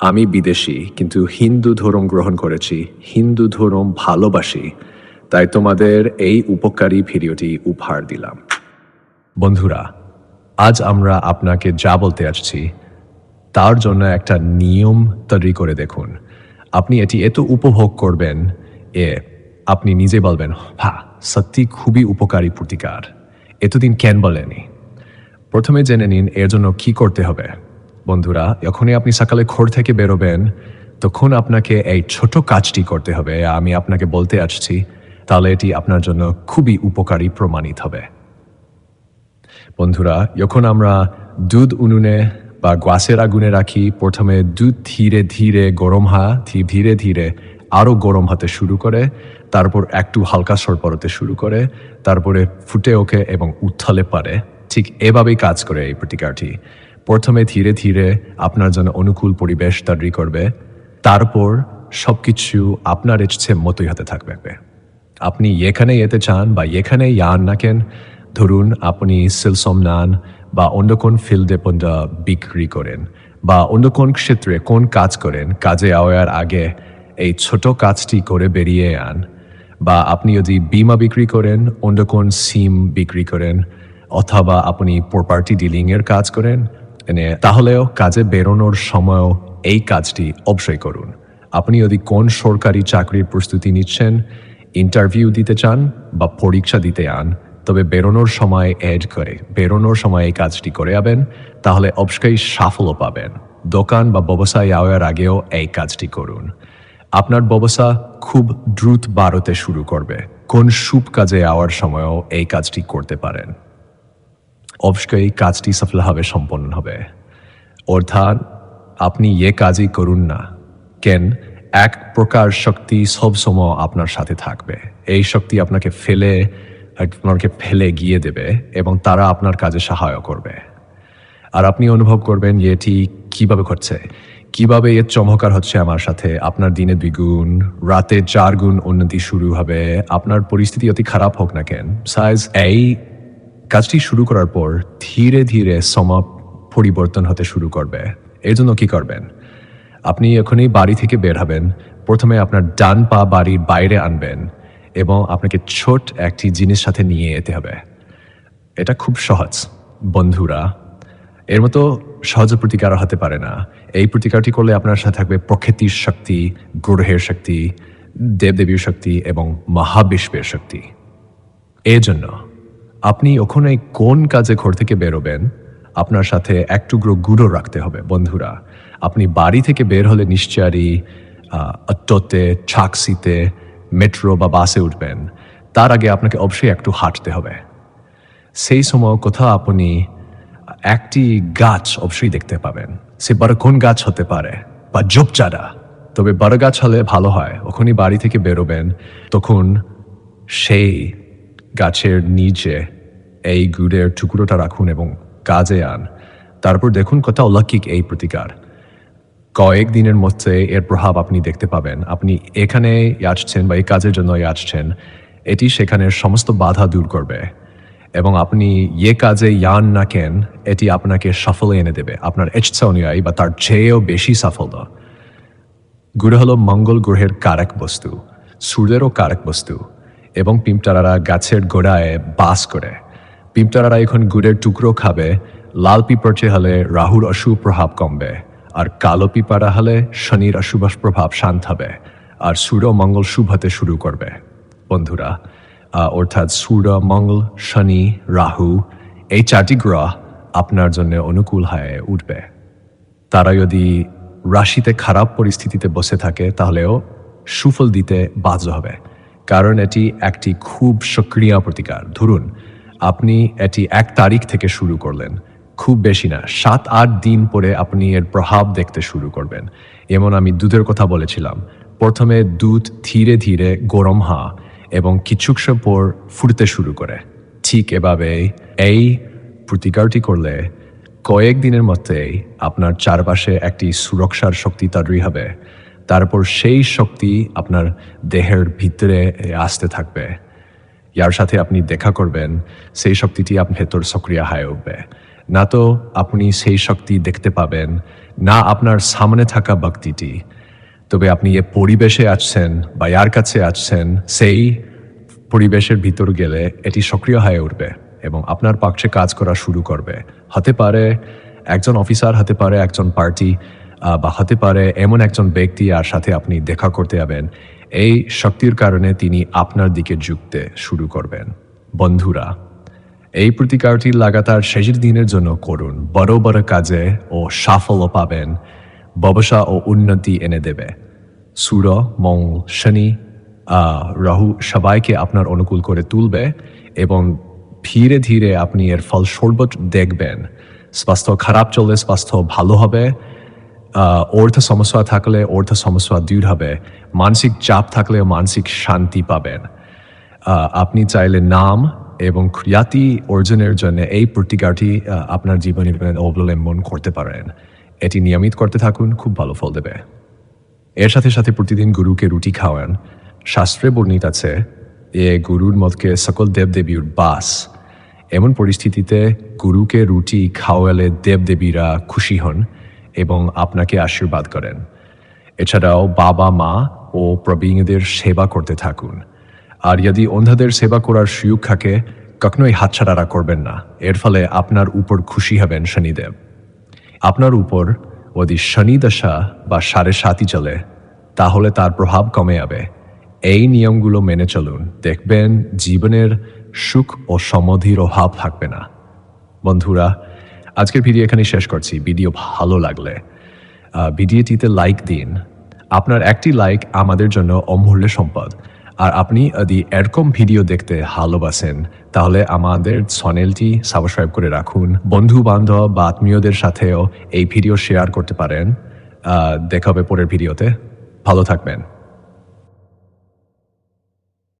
আমি বিদেশি, কিন্তু হিন্দু ধর্ম গ্রহণ করেছি, হিন্দু ধর্ম ভালোবাসি, তাই তোমাদের এই উপকারী ভিডিওটি উপহার দিলাম। বন্ধুরা, আজ আমরা আপনাকে যা বলতে আসছি, তার জন্য একটা নিয়ম তৈরি করে দেখুন। আপনি এটি এত উপভোগ করবেন এ, আপনি নিজে বলবেন, হা, সত্যি খুবই উপকারী প্রতিকার। এতদিন কেন বলেনি প্রথমে জেনে নিন এর জন্য কি করতে হবে। বন্ধুরা, যখনই আপনি সকালে ঘর থেকে বেরোবেন, তখন আপনাকে এই ছোট কাজটি করতে হবে। আমি আপনাকে বলতে আসছি, তাহলে এটি আপনার জন্য খুবই উপকারী প্রমাণিত হবে। বন্ধুরা, যখন আমরা দুধ উনুনে বা গ্যাসের আগুনে রাখি, প্রথমে দুধ ধীরে ধীরে গরম হা ধীরে ধীরে আরও গরম হতে শুরু করে, তারপর একটু হালকা সরপরতে শুরু করে, তারপরে ফুটে ওকে এবং উত্থলে পারে। ঠিক এভাবেই কাজ করে এই প্রতিকারটি। প্রথমে ধীরে ধীরে আপনার জন্য অনুকূল পরিবেশ তৈরি করবে। তারপর সবকিছু আপনার ইচ্ছে মতোই হতে থাকবে। আপনি এখানে যেতে চান বা এখানে ইয়ান না কেন, ধরুন আপনি সিলসম নান বা অন্য কোন ফিল্ডে পণ্যা বিক্রি করেন বা অন্য কোন ক্ষেত্রে কোন কাজ করেন, কাজে আওয়ার আগে এই ছোট কাজটি করে বেরিয়ে আন বা আপনি যদি বিমা বিক্রি করেন, অন্য কোন সিম বিক্রি করেন অথবা আপনি প্রপার্টি ডিলিংয়ের কাজ করেন তাহলেও কাজে বেরোনোর সময়ও এই কাজটি অবশ্যই করুন। আপনি যদি কোন সরকারি চাকরির প্রস্তুতি নিচ্ছেন, ইন্টারভিউ দিতে চান বা পরীক্ষা দিতে আন, তবে বেরোনোর সময় এড করে, বেরোনোর সময় এই কাজটি করে যাবেন তাহলে অবশ্যই সাফল্য পাবেন। দোকান বা ব্যবসায় আওয়ার আগেও এই কাজটি করুন। আপনার ব্যবসা খুব দ্রুত বাড়তে শুরু করবে। কোন শুভ কাজে আওয়ার সময়ও এই কাজটি করতে পারেন। অবশ্যই কাজটি সফলভাবে সম্পন্ন হবে। অর্থাৎ, আপনি এ কাজই করুন না। কেন? এক প্রকার শক্তি সবসময় আপনার সাথে থাকবে। এই শক্তি আপনাকে ফেলে আপনাকে ফেলে গিয়ে দেবে এবং তারা আপনার কাজে সহায় করবে। আর আপনি অনুভব করবেন এটি কীভাবে ঘটছে। কীভাবে এর চমৎকার হচ্ছে আমার সাথে। আপনার দিনে দ্বিগুণ, রাতে চার গুণ উন্নতি শুরু হবে। আপনার পরিস্থিতি অতি খারাপ হোক না কেন। সাইজ এই কাজটি শুরু করার পর ধীরে ধীরে সমাপ পরিবর্তন হতে শুরু করবে। এর জন্য কি করবেন? আপনি এখনই বাড়ি থেকে বের হবেন। প্রথমে আপনার ডান পা বাড়ির বাইরে আনবেন এবং আপনাকে ছোট একটি জিনিস সাথে নিয়ে যেতে হবে। এটা খুব সহজ। বন্ধুরা, এর মতো সহজ প্রতিকার হতে পারে না। এই প্রতিকারটি করলে আপনার সাথে থাকবে প্রকৃতির শক্তি, গ্রহের শক্তি, দেবদেবীর শক্তি এবং মহাবিশ্বের শক্তি। এই জন্য আপনি ওখানে কোন কাজে ঘর থেকে বেরোবেন? আপনার সাথে এক টুকরো গুঁড়ো রাখতে হবে, বন্ধুরা। আপনি বাড়ি থেকে বের হলে নিশ্চয়ই অটোতে, ট্যাক্সিতে, মেট্রো বা বাসে উঠবেন। তার আগে আপনাকে অবশ্যই একটু হাঁটতে হবে। সেই সময় কোথাও আপনি, একটি গাছ অবশ্যই দেখতে পাবেন। সে বড় কোন গাছ হতে পারে? বা জোপচারা। তবে বড় গাছ হলে ভালো হয়। ওখানে বাড়ি থেকে বেরোবেন, তখন সেই গাছের নিচে এই গুড়ের টুকরোটা রাখুন এবং কাজে আন। তারপর দেখুন কত অলৌকিক এই প্রতিকার। কয়েক দিনের মধ্যে এর প্রভাব আপনি দেখতে পাবেন। আপনি এখানে আসছেন বা এই কাজের জন্য আসছেন। এটি সেখানের সমস্ত বাধা দূর করবে। এবং আপনি যে কাজে ইয়ান না কেন, এটি আপনাকে সাফল্য এনে দেবে। আপনার ইচ্ছা অনুযায়ী বা তার চেয়েও বেশি সাফল্য। গুড় হলো মঙ্গল গ্রহের কারক বস্তু, সূর্যেরও কারক বস্তু। এবং পিমটারারা গাছের গোড়ায় বাস করে। পিমটারারা এখন গুড়ের টুকরো খাবে, লাল পিঁপড়চে হলে রাহুর অশুভ প্রভাব কমবে, আর কালো পিপারা হলে শনির অশুভ প্রভাব শান্ত হবে আর সূর্য মঙ্গল শুভ হতে শুরু করবে। বন্ধুরা অর্থাৎ সূর্য, মঙ্গল, শনি, রাহু, এই চারটি গ্রহ আপনার জন্য অনুকূল হয়ে উঠবে। তারা যদি রাশিতে খারাপ পরিস্থিতিতে বসে থাকে, তাহলেও সুফল দিতে বাধ্য হবে। কারণ এটি একটি খুব সক্রিয় প্রতিকার। ধরুন, আপনি এটি এক তারিখ থেকে শুরু করলেন। খুব বেশি না, সাত, আট দিন পরে আপনি এর প্রভাব দেখতে শুরু করবেন। যেমন আমি দুধের কথা বলেছিলাম, প্রথমে দুধ ধীরে ধীরে গরম হা এবং কিছুক্ষণ পর ফুটতে শুরু করে। ঠিক এভাবে এই প্রতিকারটি করলে কয়েক দিনের মধ্যেই আপনার চারপাশে একটি সুরক্ষার শক্তি তৈরি হবে। তারপর সেই শক্তি আপনার দেহের ভিতরে আসতে থাকবে। যার সাথে আপনি দেখা করবেন, সেই শক্তিটি আপনার ভেতর সক্রিয় হয়ে উঠবে। না তো আপনি সেই শক্তি দেখতে পাবেন, না আপনার সামনে থাকা ব্যক্তিটি তবে আপনি এ পরিবেশে আছেন বা যার কাছে আছেন, সেই পরিবেশের ভিতর গেলে এটি সক্রিয় হয়ে উঠবে এবং আপনার পক্ষে কাজ করা শুরু করবে। হতে পারে একজন অফিসার হতে পারে একজন পার্টি বা হতে পারে এমন একজন ব্যক্তি আর সাথে আপনি দেখা করতে যাবেন, এই শক্তির কারণে তিনি আপনার দিকে ঝুঁকতে শুরু করবেন। বন্ধুরা, এই প্রতিকারটি লাগাতার শেষের দিনের জন্য করুন। বড় বড় কাজে ও সাফল্য পাবেন। ব্যবসা ও উন্নতি এনে দেবে। সুর মঙ্গল শনি রাহু সবাইকে আপনার অনুকূল করে তুলবে এবং ধীরে ধীরে আপনি এর ফল সর্বোচ্চ দেখবেন। স্বাস্থ্য খারাপ চললে স্বাস্থ্য ভালো হবে। অর্থ সমস্যা থাকলে অর্থ সমস্যা দূর হবে, মানসিক চাপ থাকলে মানসিক শান্তি পাবেন। আপনি চাইলে নাম এবং খ্যাতি অর্জনের জন্য এই প্রতিকারটি আপনার জীবনে অবলম্বন করতে পারেন। এটি নিয়মিত করতে থাকুন, খুব ভালো ফল দেবে। এর সাথে সাথে প্রতিদিন গুরুকে রুটি খাওয়ান। শাস্ত্রে বর্ণিত আছে, এ গুরুর মতকে সকল দেবদেবীর বাস। এমন পরিস্থিতিতে গুরুকে রুটি খাওয়ালে দেবদেবীরা খুশি হন। এবং আপনাকে আশীর্বাদ করেন। এছাড়াও বাবা, মা ও প্রবীণদের সেবা করতে থাকুন। আর যদি অন্ধাদের সেবা করার সুযোগ থাকে, কখনোই হাতছাড়া করবেন না। এর ফলে আপনার উপর খুশি হবেন শনিদেব। আপনার উপর যদি শনি দশা বা সাড়ে সাতই চলে, তাহলে তার প্রভাব কমে যাবে। এই নিয়মগুলো মেনে চলুন। দেখবেন জীবনের সুখ ও সমধির অভাব থাকবে না। বন্ধুরা আজকের ভিডিও এখানে শেষ করছি। ভিডিও ভালো লাগলে ভিডিওটিতে লাইক দিন। আপনার একটি লাইক আমাদের জন্য অমূল্য সম্পদ। আর আপনি যদি এরকম ভিডিও দেখতে ভালোবাসেন তাহলে আমাদের চ্যানেলটি সাবস্ক্রাইব করে রাখুন। বন্ধু বান্ধব বা আত্মীয়দের সাথেও এই ভিডিও শেয়ার করতে পারেন। আহ, দেখা হবে পরের ভিডিওতে। ভালো থাকবেন।